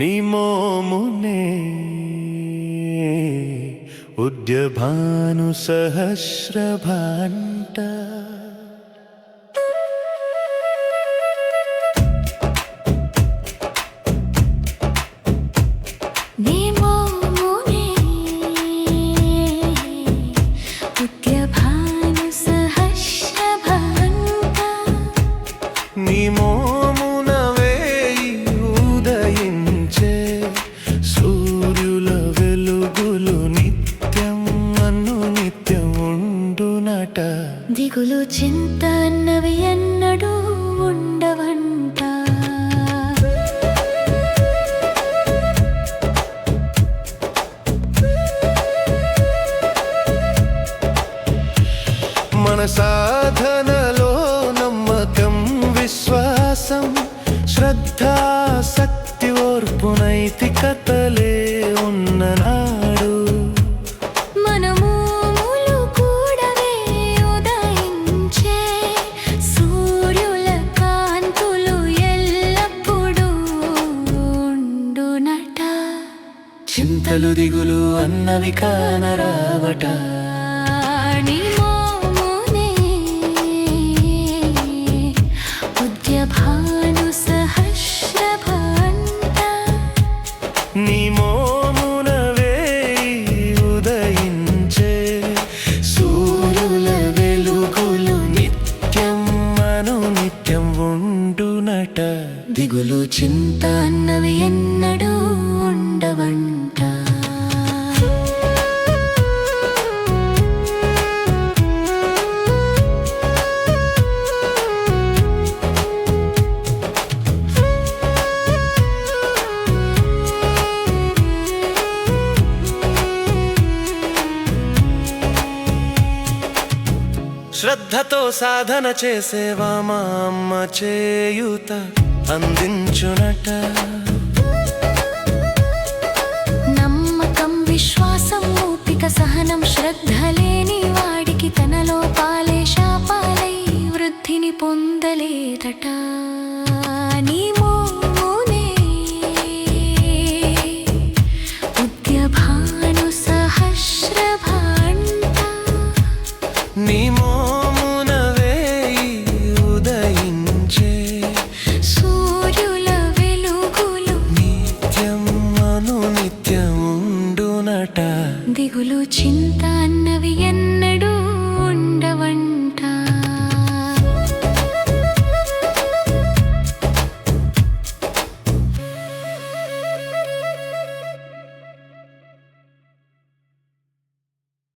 నీ మోమునే ఉద్యభాను దిగులు చింత అన్నవి ఎన్నడూ ఉండవంట. మన సాధనలో నమ్మకం విశ్వాసం శ్రద్ధ శక్తి ఓర్పు నైతికతలే ఉన్న చింతలు దిగులు అన్నవి కానరావట. నిమోమునే ఉద్యభాను సహస్రభాంత నీ మోమున వేయి ఉదయించే సూర్యుల వెలుగులు నిత్యం అను నిత్యం ఉండునట. దిగులు చింత అన్నవి శ్రద్ధతో సాధన చేసేవా మా అమ్మ చేయుత అందించునట. నమ్మకం విశ్వాసం ఓపిక సహనం శ్రద్ధ లేని వాడికి తనలో పాలే శాపాలై వృద్ధిని పొందలేదట. నీ దిగులు చింత అన్నవి ఎన్నడూ ఉండవండి.